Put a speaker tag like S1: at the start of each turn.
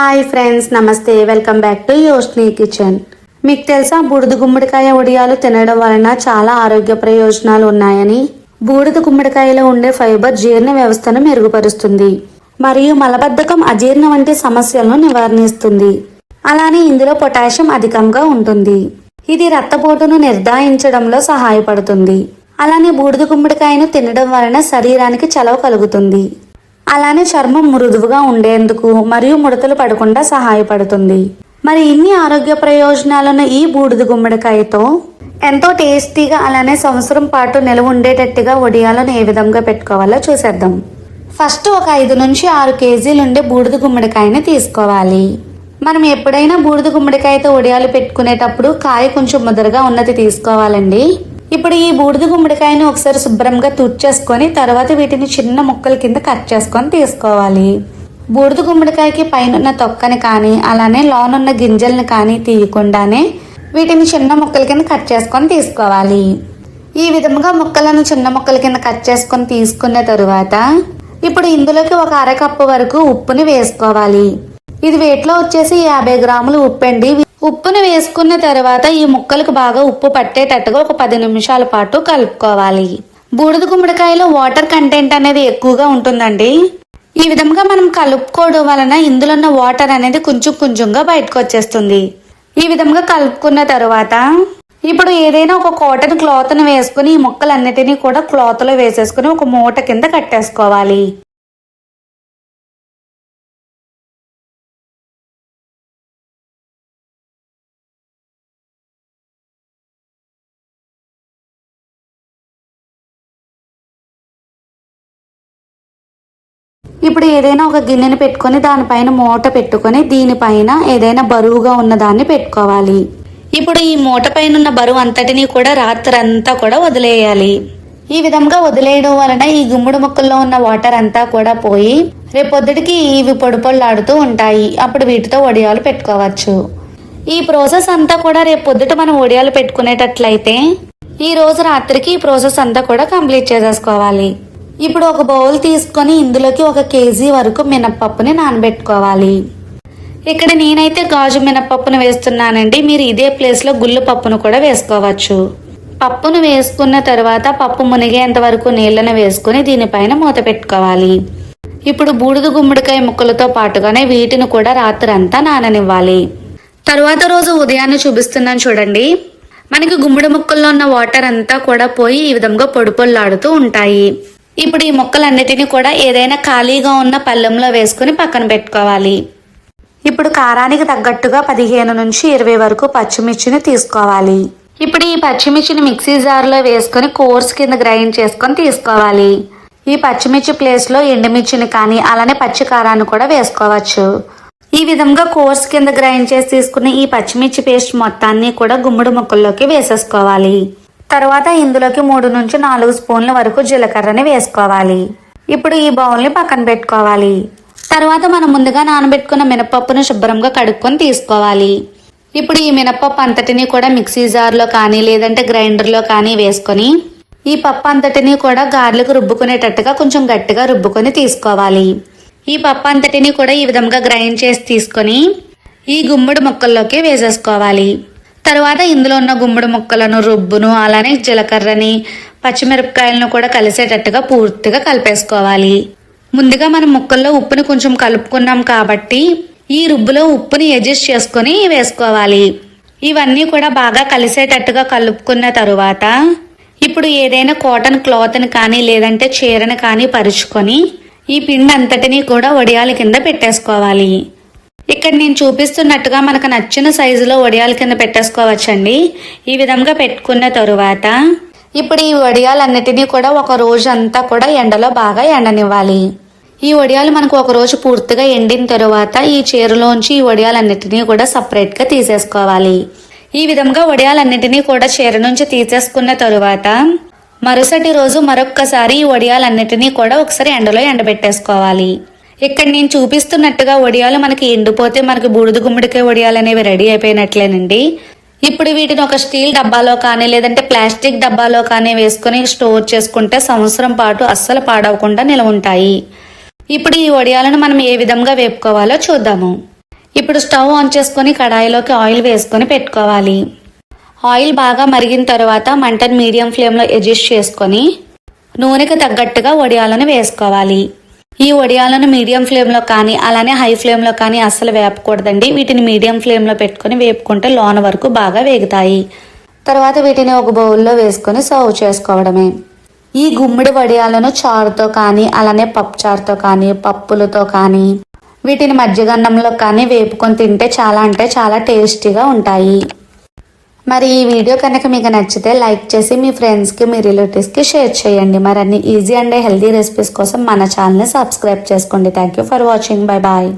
S1: Hi friends నమస్తే welcome back to Yoshni kitchen మీకు తెలుసా బూడిద గుమ్మడికాయ వడియాలు తినడం వలన చాలా ఆరోగ్య ప్రయోజనాలు ఉన్నాయని? బూడిద గుమ్మడికాయలో ఉండే ఫైబర్ జీర్ణ వ్యవస్థను మెరుగుపరుస్తుంది మరియు మలబద్ధకం అజీర్ణం వంటి సమస్యలను నివారణిస్తుంది. అలానే ఇందులో పొటాషియం అధికంగా ఉంటుంది. ఇది రక్తపోటును నిర్ధారించడంలో సహాయపడుతుంది. అలానే బూడిద గుమ్మడికాయను తినడం వలన శరీరానికి చలవ కలుగుతుంది. అలానే చర్మం మృదువుగా ఉండేందుకు మరియు ముడతలు పడకుండా సహాయపడుతుంది. మరి ఇన్ని ఆరోగ్య ప్రయోజనాలను ఈ బూడిద గుమ్మడికాయతో ఎంతో టేస్టీగా అలానే సంవత్సరం పాటు నిలవ ఉండేటట్టుగా వడియాలను ఏ విధంగా పెట్టుకోవాలో చూసేద్దాం. ఫస్ట్ ఒక ఐదు నుంచి ఆరు కేజీలు ఉండే బూడిద గుమ్మడికాయని తీసుకోవాలి. మనం ఎప్పుడైనా బూడిద గుమ్మడికాయతో వడియాలు పెట్టుకునేటప్పుడు కాయ కొంచెం ముదరగా ఉన్నది తీసుకోవాలండి. ఇప్పుడు ఈ బూడిద గుమ్మడికాయను ఒకసారి శుభ్రంగా తుడిచేసుకొని తర్వాత వీటిని చిన్న ముక్కల కింద కట్ చేసుకొని తీసుకోవాలి. బూడిద గుమ్మడికాయకి పైన తొక్కని కానీ అలానే లోనున్న గింజల్ని కానీ తీయకుండానే వీటిని చిన్న ముక్కల కింద కట్ చేసుకొని తీసుకోవాలి. ఈ విధముగా ముక్కలను చిన్న ముక్కల కింద కట్ చేసుకొని తీసుకున్న తరువాత ఇప్పుడు ఇందులోకి ఒక అరకప్పు వరకు ఉప్పుని వేసుకోవాలి. ఇది వీటిలో వచ్చేసి యాభై గ్రాములు ఉప్పు అండి. ఉప్పును వేసుకున్న తర్వాత ఈ ముక్కలకు బాగా ఉప్పు పట్టేటట్టుగా ఒక పది నిమిషాల పాటు కలుపుకోవాలి. బూడిద గుమ్మడికాయలో వాటర్ కంటెంట్ అనేది ఎక్కువగా ఉంటుందండి. ఈ విధంగా మనం కలుపుకోవడం వలన ఇందులో ఉన్న వాటర్ అనేది కొంచెం కొంచెంగా బయటకు వచ్చేస్తుంది. ఈ విధంగా కలుపుకున్న తర్వాత ఇప్పుడు ఏదైనా ఒక కాటన్ క్లాత్ను వేసుకుని ఈ ముక్కలన్నిటినీ కూడా క్లాత్లో వేసేసుకుని ఒక మూట కింద కట్టేసుకోవాలి. ఇప్పుడు ఏదైనా ఒక గిన్నెని పెట్టుకొని దానిపైన మూట పెట్టుకొని దీనిపైన ఏదైనా బరువుగా ఉన్న దాన్ని పెట్టుకోవాలి. ఇప్పుడు ఈ మూట పైన ఉన్న బరువు అంతటినీ కూడా రాత్రంతా కూడా వదిలేయాలి. ఈ విధంగా వదిలేయడం వలన ఈ గుమ్మడి మొక్కల్లో ఉన్న వాటర్ అంతా కూడా పోయి రేపొద్దుటికి ఇవి పొడి పొళ్ళాడుతూ ఉంటాయి. అప్పుడు వీటితో వడియాలు పెట్టుకోవచ్చు. ఈ ప్రాసెస్ అంతా కూడా రేపు పొద్దుట మనం వడియాలు పెట్టుకునేటట్లయితే ఈ రోజు రాత్రికి ఈ ప్రాసెస్ అంతా కూడా కంప్లీట్ చేసేసుకోవాలి. ఇప్పుడు ఒక బౌల్ తీసుకొని ఇందులోకి ఒక కేజీ వరకు మినప్పప్పుని నానబెట్టుకోవాలి. ఇక్కడ నేనైతే గాజు మినపప్పును వేస్తున్నానండి. మీరు ఇదే ప్లేస్లో గుళ్ళు పప్పును కూడా వేసుకోవచ్చు. పప్పును వేసుకున్న తర్వాత పప్పు మునిగేంత వరకు నీళ్ళను వేసుకుని దీనిపైన మూత పెట్టుకోవాలి. ఇప్పుడు బూడిద గుమ్మడికాయ ముక్కలతో పాటుగానే వీటిని కూడా రాత్రి అంతా నాననివ్వాలి. తరువాత రోజు ఉదయాన్నే చూపిస్తున్నాను చూడండి. మనకి గుమ్మడి ముక్కల్లో ఉన్న వాటర్ అంతా కూడా పోయి ఈ విధంగా పొడిపొల్లాడుతూ ఉంటాయి. ఇప్పుడు ఈ ముక్కలన్నిటిని కూడా ఏదైనా ఖాళీగా ఉన్న పళ్ళెంలో వేసుకుని పక్కన పెట్టుకోవాలి. ఇప్పుడు కారానికి తగ్గట్టుగా పదిహేను నుంచి ఇరవై వరకు పచ్చిమిర్చిని తీసుకోవాలి. ఇప్పుడు ఈ పచ్చిమిర్చిని మిక్సీ జార్లో వేసుకొని కోర్స్ కింద గ్రైండ్ చేసుకొని తీసుకోవాలి. ఈ పచ్చిమిర్చి ప్లేస్లో ఎండుమిర్చిని కానీ అలానే పచ్చి కారాన్ని కూడా వేసుకోవచ్చు. ఈ విధంగా కోర్స్ కింద గ్రైండ్ చేసి తీసుకున్న ఈ పచ్చిమిర్చి పేస్ట్ మొత్తాన్ని కూడా గుమ్మడి ముక్కల్లోకి వేసేసుకోవాలి. తర్వాత ఇందులోకి మూడు నుంచి నాలుగు స్పూన్ల వరకు జీలకర్రని వేసుకోవాలి. ఇప్పుడు ఈ బౌల్ని పక్కన పెట్టుకోవాలి. తర్వాత మనం ముందుగా నానబెట్టుకున్న మినపప్పును శుభ్రంగా కడుక్కొని తీసుకోవాలి. ఇప్పుడు ఈ మినపప్పు అంతటిని కూడా మిక్సీ జార్లో కానీ లేదంటే గ్రైండర్లో కానీ వేసుకొని ఈ పప్పు అంతటిని కూడా గార్లకు రుబ్బుకునేటట్టుగా కొంచెం గట్టిగా రుబ్బుకొని తీసుకోవాలి. ఈ పప్పు అంతటిని కూడా ఈ విధంగా గ్రైండ్ చేసి తీసుకొని ఈ గుమ్మడి ముక్కల్లోకి వేసేసుకోవాలి. తర్వాత ఇందులో ఉన్న గుమ్మడి ముక్కలను రుబ్బును అలానే జీలకర్రని పచ్చిమిరపకాయలను కూడా కలిసేటట్టుగా పూర్తిగా కలిపేసుకోవాలి. ముందుగా మనం ముక్కల్లో ఉప్పుని కొంచెం కలుపుకున్నాం కాబట్టి ఈ రుబ్బులో ఉప్పుని అడ్జస్ట్ చేసుకొని వేసుకోవాలి. ఇవన్నీ కూడా బాగా కలిసేటట్టుగా కలుపుకున్న తరువాత ఇప్పుడు ఏదైనా కాటన్ క్లాత్ని కానీ లేదంటే చీరను కానీ పరుచుకొని ఈ పిండి అంతటినీ కూడా వడియాల కింద పెట్టేసుకోవాలి. ఇక్కడ నేను చూపిస్తున్నట్టుగా మనకు నచ్చిన సైజులో వడియాల కింద పెట్టేసుకోవచ్చండి. ఈ విధంగా పెట్టుకున్న తరువాత ఇప్పుడు ఈ వడియాలన్నిటినీ కూడా ఒక రోజు అంతా కూడా ఎండలో బాగా ఎండనివ్వాలి. ఈ వడియాలు మనకు ఒక రోజు పూర్తిగా ఎండిన తరువాత ఈ చీరలోంచి ఈ వడియాలన్నిటినీ కూడా సపరేట్గా తీసేసుకోవాలి. ఈ విధంగా వడియాలన్నిటినీ కూడా చీర నుంచి తీసేసుకున్న తరువాత మరుసటి రోజు మరొక్కసారి ఈ వడియాలన్నిటినీ కూడా ఒకసారి ఎండలో ఎండబెట్టేసుకోవాలి. ఇక్కడ నేను చూపిస్తున్నట్టుగా వడియాలు మనకి ఎండిపోతే మనకి బూడిద గుమ్మడికాయ వడియాలు అనేవి రెడీ అయిపోయినట్లేనండి. ఇప్పుడు వీటిని ఒక స్టీల్ డబ్బాలో కానీ లేదంటే ప్లాస్టిక్ డబ్బాలో కానీ వేసుకొని స్టోర్ చేసుకుంటే సంవత్సరం పాటు అస్సలు పాడవకుండా నిలవ ఉంటాయి ఇప్పుడు ఈ వడియాలను మనం ఏ విధంగా వేపుకోవాలో చూద్దాము. ఇప్పుడు స్టవ్ ఆన్ చేసుకొని కడాయిలోకి ఆయిల్ వేసుకొని పెట్టుకోవాలి. ఆయిల్ బాగా మరిగిన తర్వాత మంటను మీడియం ఫ్లేమ్లో అడ్జస్ట్ చేసుకొని నూనెకి తగ్గట్టుగా వడియాలను వేసుకోవాలి. ఈ వడియాలను మీడియం ఫ్లేమ్లో కానీ అలానే హై ఫ్లేమ్లో కానీ అస్సలు వేపకూడదండి. వీటిని మీడియం ఫ్లేమ్లో పెట్టుకొని వేపుకుంటే లోన వరకు బాగా వేగుతాయి. తర్వాత వీటిని ఒక బౌల్లో వేసుకొని సర్వ్ చేసుకోవడమే. ఈ గుమ్మడి వడియాలను చారుతో కానీ అలానే పప్పు చారుతో కానీ పప్పులతో కానీ వీటిని మజ్జిగన్నంలో కానీ వేపుకొని తింటే చాలా అంటే చాలా టేస్టీగా ఉంటాయి. మరి ఈ వీడియో కనుక మీకు నచ్చితే లైక్ చేసి మీ ఫ్రెండ్స్కి మీ రిలేటివ్స్కి షేర్ చేయండి. మరి అన్ని ఈజీ అండ్ హెల్తీ రెసిపీస్ కోసం మన ఛానల్ని సబ్స్క్రైబ్ చేసుకోండి. Thank you for watching bye bye